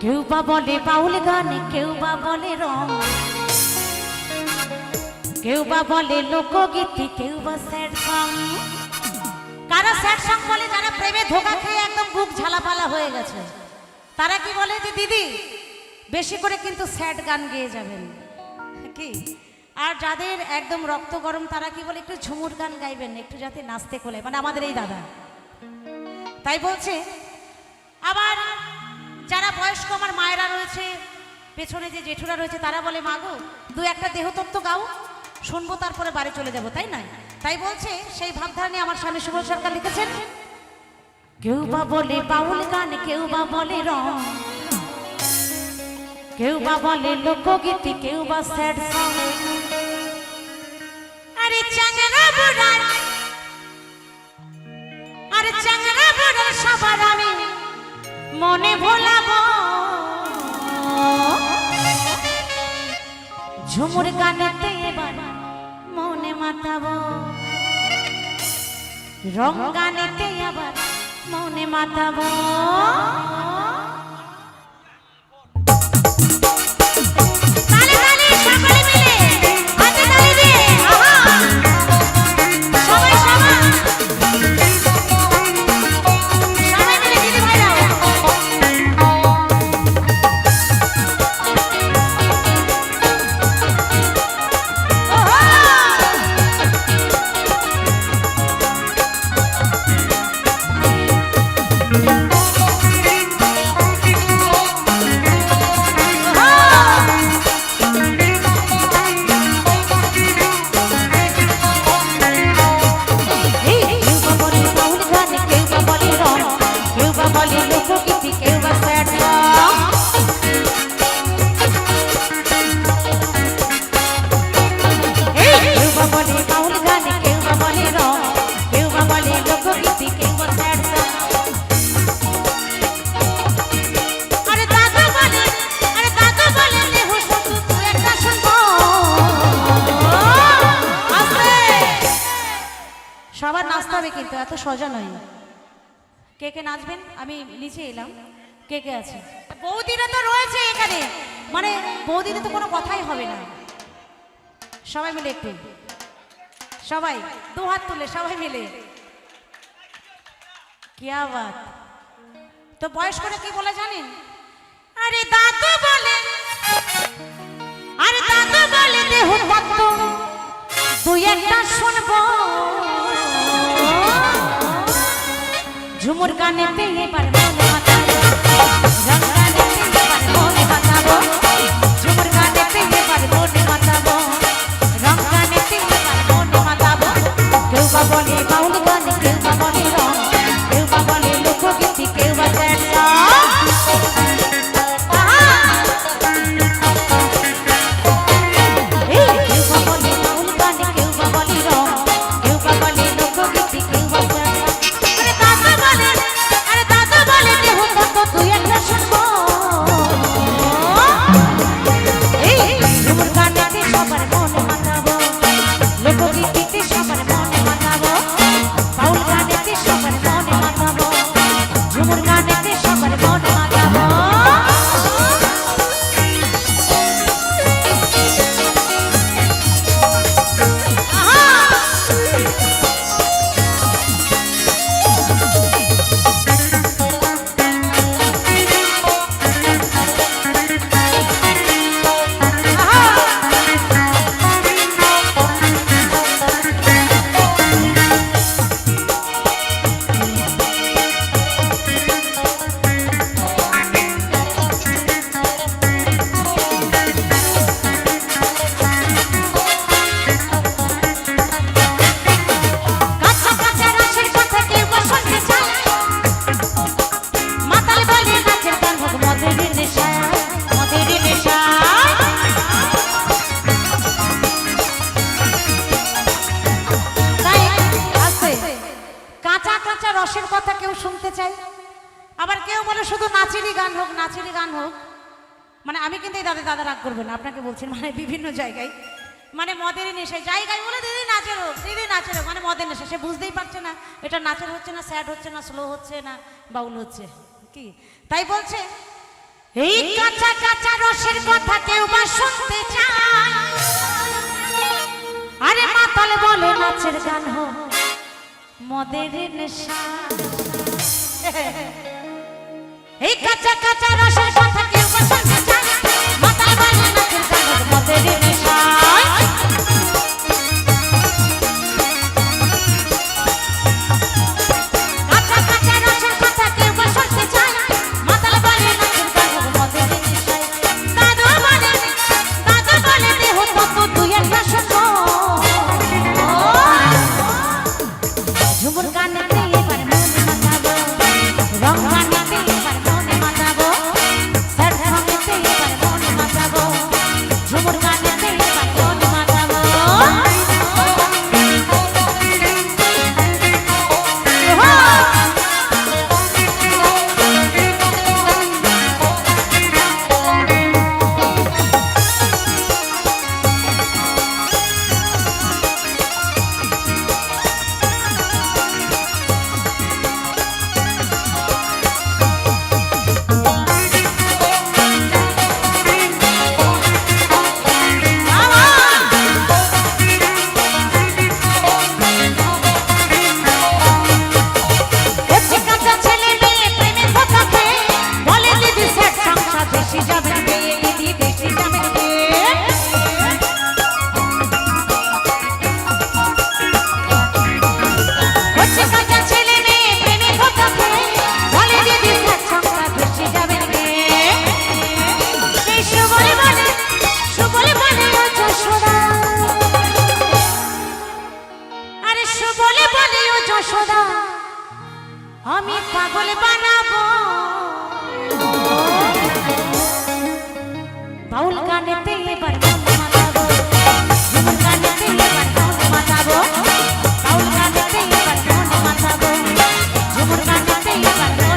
কেউ বা বলে বাউল গান, কেউ বা বলে রং। কেউ বা বলে লোকগীতি, কেউ বা স্যাড সং। কারা স্যাড সং বলে যারা প্রেমে ধোকা খেয়ে একদম বুক ঝালাপালা হয়ে গেছে? তারা কি বলে যে, দিদি, বেশি করে কিন্তু স্যাড গান গেয়ে যাবেন। কি? আর যাদের একদম রক্ত গরম, তারা কি বলে একটু ঝুমুর গান গাইবেন, একটু যাতে নাচতে খোলে? মানে আমাদের এই দাদা। তাই বলছে, আবার যারা বয়স্ক আমার মায়েরা রয়েছে, পেছনে যে জেঠুরা রয়েছে, তারা বলে মাগো দু একটা দেহতত্ত্ব গাও, শুনব তারপরে বাড়ি চলে যাব। তাই না তাই বলছে, সেই ভাবধারা নিয়ে আমার স্বামী সুবল সরকার লিখেছেন, কেউ বা বলে বাউল গান, কেউ বা বলে রং, কেউ বা বলে লোকগীতি, কেউ বা স্যাড সং। আরে চাঙ্গা বুড়ার আরে চাঙ্গা বুড়ার সবার আমি মনে ভোলাব ঝুমুর গানেতে মনে মাতাব রং গানেতে আবার মনে মাতাবো সবার নাচতে হবে কিন্তু এত সোজা নয়। কে কে নাচবেন? আমি নিচে এলাম। কে কে আছে? বৌদিরা তো রয়েছে এখানে। মানে বৌদিদের তো কোনো কথাই হবে না। সবাই মিলে একটু। সবাই দু হাত তুলে সবাই মিলে। কিয়া বাত তো বয়স্করা কি বলে জানেন? আরে দাদু বলে। আরে দাদু বলে দেহ তত্ত্ব তুই একটা শুনব। ঝুমুর গানেতে এবার মনে মাতাবো রং গানেতে এবার মনে মাতাবো ঝুমুর গানেতে এবার মনে মাতাবো রং গানেতে এবার মনে মাতাবো কেউ বা বলে বাউল গান কেউ বা বলে শুধু নাচেরই গান হোক নাচেরই গান হোক। মানে আমি কিন্তু এই দাদা দাদা রাগ করব না, আপনাকে বলছি মানে বিভিন্ন জায়গায়। মানে মদের নেশায়, জায়গায় বলে দিদি নাচের হোক, দিদি নাচের হোক মানে মদের নেশা সে বুঝতেই পারছে না, এটা নাচের হচ্ছে না, স্যাড হচ্ছে না, স্লো হচ্ছে না, বাউল হচ্ছে, কি? তাই বলছে, এই কাঁচা কাঁচা রসের কথা কেউ বা শুনতে চায়। আরে মাতাল বলে নাচের গান হোক, মদের নেশা। এই কাঁচা কাঁচা রসের কথা কেউ বসে মাথা বানানোর মতের আমি পাগল বানাবো বাউল গানেতে এবার মাতাবো গানেতে এবার মাতাবো বাউল গানেতে এবার মাতাবো ঝুমুর গানেতে এবার